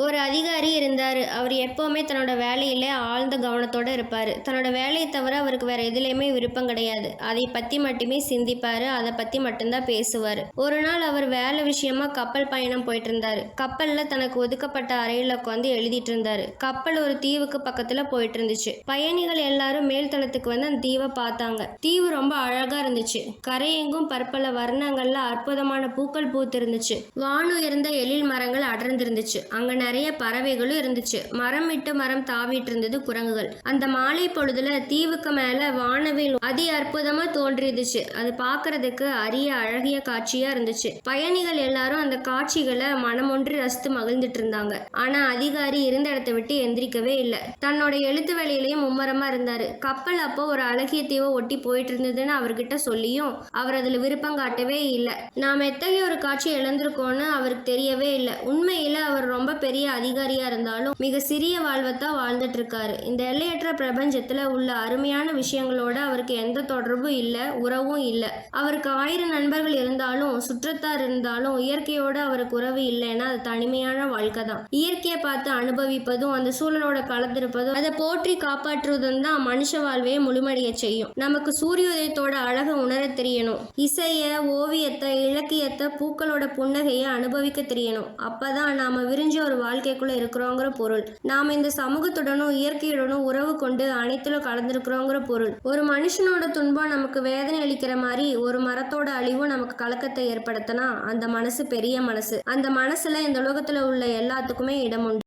ஒரு அதிகாரி இருந்தார். அவர் எப்போவுமே தன்னோட வேலையில் ஆழ்ந்த கவனத்தோடு இருப்பார். தன்னோட வேலையை தவிர அவருக்கு வேற எதுலேயுமே விருப்பம் கிடையாது. அதை பற்றி மட்டுமே சிந்திப்பார். அதை பற்றி மட்டும்தான் பேசுவார். ஒரு நாள் அவர் வேலை விஷயமா கப்பல் பயணம் போயிட்டு இருந்தார் கப்பலில் தனக்கு ஒதுக்கப்பட்ட அறையில் உட்காந்து எழுதிட்டு இருந்தார் கப்பல் ஒரு தீவுக்கு பக்கத்தில் போயிட்டு இருந்துச்சு பயணிகள் எல்லாரும் மேல்தளத்துக்கு வந்து அந்த தீவை பார்த்தாங்க. தீவு ரொம்ப அழகாக இருந்துச்சு. கரையெங்கும் பற்பல வர்ணங்களில் அற்புதமான பூக்கள் பூத்து இருந்துச்சு வானுயர்ந்த எழில் மரங்கள் அடர்ந்திருந்துச்சு. அங்கே நிறைய பறவைகளும் இருந்துச்சு. மரம் விட்டு மரம் தாவிட்டு இருந்தது குரங்குகள். அந்த மாலை பொழுதுல தீவுக்கு மேல வானவில் அதி அற்புதமா தோன்றிருந்துச்சு. அது பார்க்கறதுக்கு அரிய அழகிய காட்சியா இருந்துச்சு. பயணிகள் எல்லாரும் அந்த காட்சிகளை மனமொன்று ரசித்து மகிழ்ந்துட்டு இருந்தாங்க. ஆனா அதிகாரி இருந்த இடத்தை விட்டு எந்திரிக்கவே இல்லை. தன்னோட எழுத்து வேலையிலையும் மும்மரமா இருந்தாரு. கப்பல் அப்போ ஒரு அழகிய தீவை ஒட்டி போயிட்டு இருந்ததுன்னு அவர்கிட்ட சொல்லியும் அவர் அதுல விருப்பம் காட்டவே இல்லை. நாம் எத்தகைய ஒரு காட்சி இழந்திருக்கோம்னு அவருக்கு தெரியவே இல்லை. உண்மையில அவர் ரொம்ப பெரிய அதிகாரியா இருந்தாலும் மிக சிறிய வாழ்வைத்தான் வாழ்ந்துட்டு இருக்காரு இந்த எல்லையற்ற பிரபஞ்சத்துல உள்ள அருமையான விஷயங்களோட அவருக்கு எந்த தொடர்பும் இல்லை உறவும் இல்லை. அவருக்கு ஆயிரம் நண்பர்கள் இருந்தாலும் சுற்றத்தார் இருந்தாலும் இயற்கையோட அவருக்கு உறவு இல்லைன்னா அது தனிமையான வாழ்க்கை தான் இயற்கையை பார்த்து அனுபவிப்பதும் அந்த சூழலோட கலந்திருப்பதும் அதை போற்றி காப்பாற்றுவதும் தான் மனுஷ வாழ்வையே முழுமடைய செய்யும். நமக்கு சூரியோதயத்தோட அழகை உணர தெரியணும். இசைய ஓவியத்தை இலக்கியத்தை பூக்களோட புன்னகையை அனுபவிக்க தெரியணும். அப்பதான் நாம விரிஞ்ச ஒரு வாழ்க்கைக்குள்ள இருக்கிறோங்கிற பொருள். நாம இந்த சமூகத்துடனும் இயற்கையுடனும் உறவு கொண்டு அனைத்திலும் கலந்துருக்கிறோங்கிற பொருள். ஒரு மனுஷனோட துன்பம் நமக்கு வேதனை அளிக்கிற மாதிரி ஒரு மரத்தோட அழிவும் நமக்கு கலக்கத்தை ஏற்படுத்தினா அந்த மனசு பெரிய மனசு. அந்த மனசுல இந்த உலகத்துல உள்ள எல்லாத்துக்குமே இடம் உண்டு.